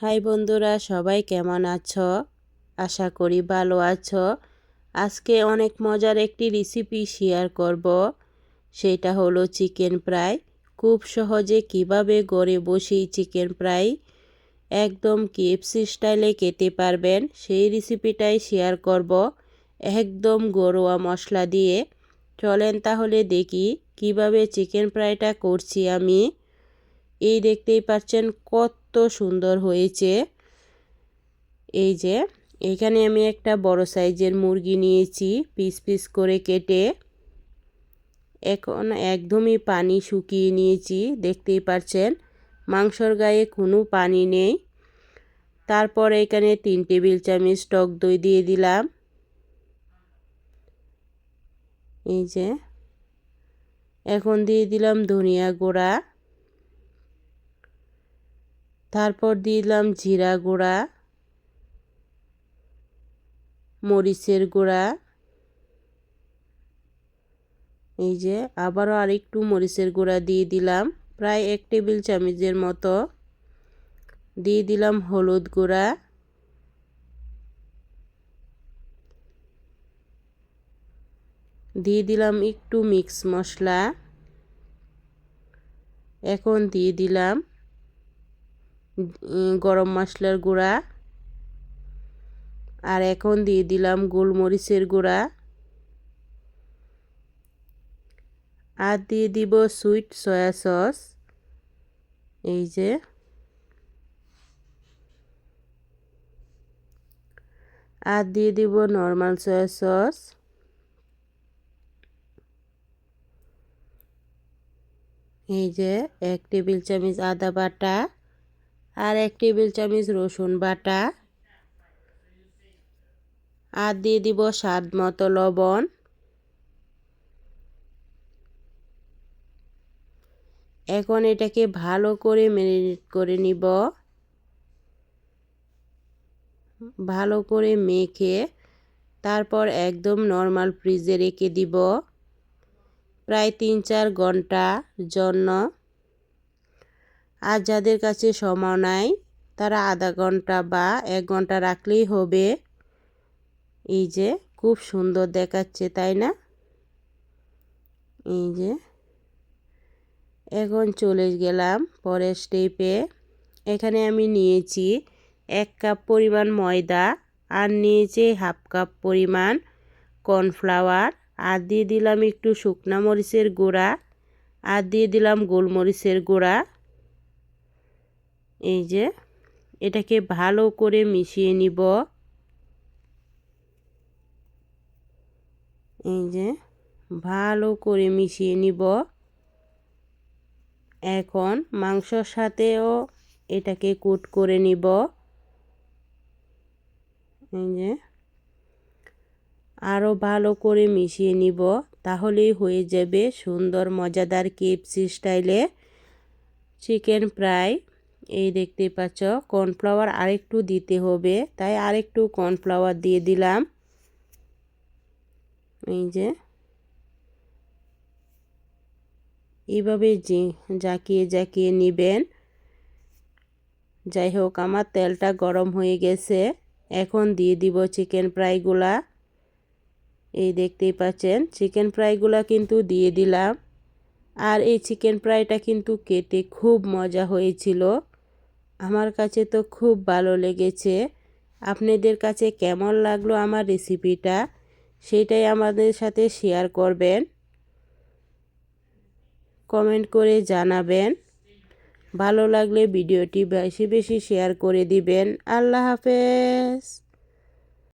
High বন্ধুরা, সবাই কেমন আছো? আশা করি ভালো আছো। আজকে অনেক মজার একটি রেসিপি শেয়ার করব। সেটা হলো চিকেন ফ্রাই খুব সহজে কীভাবে গড়ে বসেই চিকেন ফ্রাই একদম কেএফসি স্টাইলে খেতে পারবেন। সেই রেসিপিটাই শেয়ার করব। একদম গরুয়া মশলা দিয়ে। চলেন তাহলে দেখি কীভাবে চিকেন ফ্রাইটা করছি আমি। এই দেখতেই পাচ্ছেন কত সুন্দর হয়েছে। এই যে, এখানে আমি একটা বড় সাইজের মুরগি নিয়েছি, পিস পিস করে কেটে। এখন একদমই পানি শুকিয়ে নিয়েছি, দেখতেই পাচ্ছেন। মাংসর গায়ে কোনো পানি নেই। তারপর এখানে তিন টেবিল চামচ টক দই দিয়ে দিলাম। এই যে, এখন দিয়ে দিলাম ধনিয়া গুঁড়া। তারপর দিলাম জিরা গুঁড়া, মরিচের গুঁড়া, এই যে আবারও আরেকটু মরিচের গুঁড়া দিয়ে দিলাম, প্রায় এক টেবিল চামচের মতো। দিয়ে দিলাম হলুদ গুঁড়া, দিয়ে দিলাম একটু মিক্স মশলা, এখন দিয়ে দিলাম গরম মশলার গুঁড়া। আর এখন দিয়ে দিলাম গোলমরিচের গুঁড়া। আর দিয়ে দিব সুইট সয়া সস। এই যে। আর দিয়ে দিব নর্মাল সয়া সস। এই যে, এক টেবিল চামচ আদা বাটা। আর এক টেবিল চামচ রসুন বাটা। আর দিয়ে দিব স্বাদ মতো লবণ। এখন এটাকে ভালো করে ম্যারিনেট করে নিব। ভালো করে মেখে তারপর একদম নর্মাল ফ্রিজে রেখে দিব। প্রায় তিন চার ঘণ্টা জন্য। আর যাদের কাছে সময় নাই, তারা আধা ঘণ্টা বা এক ঘণ্টা রাখলেই হবে। এই যে, খুব সুন্দর দেখাচ্ছে, তাই না? এই যে, এখন চলে গেলাম পরের স্টেপে এখানে আমি নিয়েছি এক কাপ পরিমাণ ময়দা আর নিয়েছি হাফ কাপ পরিমাণ কর্নফ্লাওয়ার। আর দিয়ে দিলাম একটু শুকনা মরিচের গুঁড়া। আর দিয়ে দিলাম গোলমরিচের গুঁড়া। এই যে, এটাকে ভালো করে মিশিয়ে নিব। এই যে, ভালো করে মিশিয়ে নিব। এখন মাংসর সাথেও এটাকে কুট করে নিব। এই যে আরও ভালো করে মিশিয়ে নিব, তাহলেই হয়ে যাবে সুন্দর, মজাদার কেপসি স্টাইলে। চিকেন ফ্রাই এই দেখতেই পাচ্ছ কর্নফ্লাওয়ার আরেকটু দিতে হবে। তাই আরেকটু কর্নফ্লাওয়ার দিয়ে দিলাম। এই যে। এইভাবে যে, জাকিয়ে জাকিয়ে নেবেন। যাই হোক, আমার তেলটা গরম হয়ে গেছে। এখন দিয়ে দিব চিকেন ফ্রাইগুলা এই দেখতেই পাচ্ছেন চিকেন ফ্রাইগুলা কিন্তু দিয়ে দিলাম। আর এই চিকেন ফ্রাইটা কিন্তু কেটে খুব মজা হয়েছিল। আমার কাছে তো খুব ভালো লেগেছে। আপনাদের কাছে কেমন লাগল আমার রেসিপিটা সেটাই আমাদের সাথে শেয়ার করবেন। কমেন্ট করে জানাবেন। ভালো লাগলে ভিডিওটি বেশি বেশি শেয়ার করে দিবেন। আল্লাহ হাফেজ।